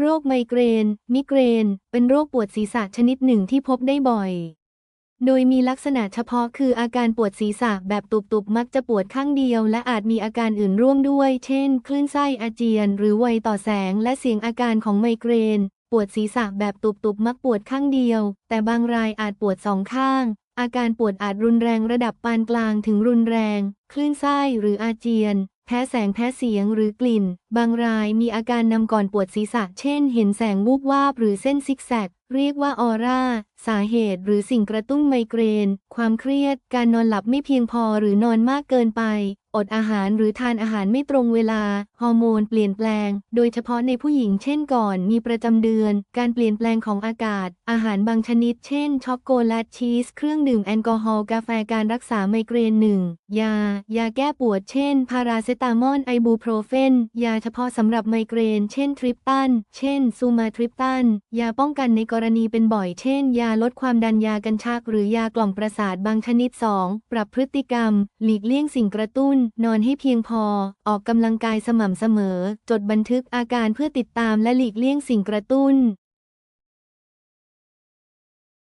โรคไมเกรน มิเกรน เป็นโรคปวดศีรษะชนิดหนึ่งที่พบได้บ่อย โดยมีลักษณะเฉพาะคืออาการปวดศีรษะแบบตุบๆ มักจะปวดข้างเดียว และอาจมีอาการอื่นร่วมด้วย เช่น คลื่นไส้อาเจียน หรือไวต่อแสงและเสียงอาการของไมเกรน ปวดศีรษะแบบตุบๆ มักปวดข้างเดียว แต่บางรายอาจปวดสองข้าง อาการปวดอาจรุนแรงระดับปานกลางถึงรุนแรง คลื่นไส้หรืออาเจียน แพ้แสงแพ้เสียงหรือกลิ่น บางรายมีอาการนำก่อนปวดศีรษะ เช่น เห็นแสงวูบวาบหรือเส้นซิกแซก เรียกว่าออร่า สาเหตุหรือสิ่งกระตุ้นไมเกรน ความเครียด การนอนหลับไม่เพียงพอหรือนอนมากเกินไป อดอาหารหรือทานอาหารไม่ตรงเวลา ฮอร์โมนเปลี่ยนแปลง โดยเฉพาะในผู้หญิงเช่นก่อน มีประจำเดือน การเปลี่ยนแปลงของอากาศ อาหารบางชนิด เช่น ช็อกโกแลตชีส เครื่องดื่มแอลกอฮอล์กาแฟการรักษาไมเกรนหนึ่งยา ยาแก้ปวด เช่น พาราเซตามอลไอบูโปรเฟน ยาเฉพาะสำหรับไมเกรน เช่น ทริปตัน เช่น ซูมาทริปตัน ยาป้องกันในกรณีเป็นบ่อย เช่น ยาลดความดันยากันชัก หรือยากล่อมประสาทบางชนิด 2. ปรับพฤติกรรม หลีกเลี่ยงสิ่งกระตุ้น นอนให้เพียงพอ ออกกำลังกายสม่ำเสมอ จดบันทึกอาการเพื่อติดตามและหลีกเลี่ยงสิ่งกระตุ้น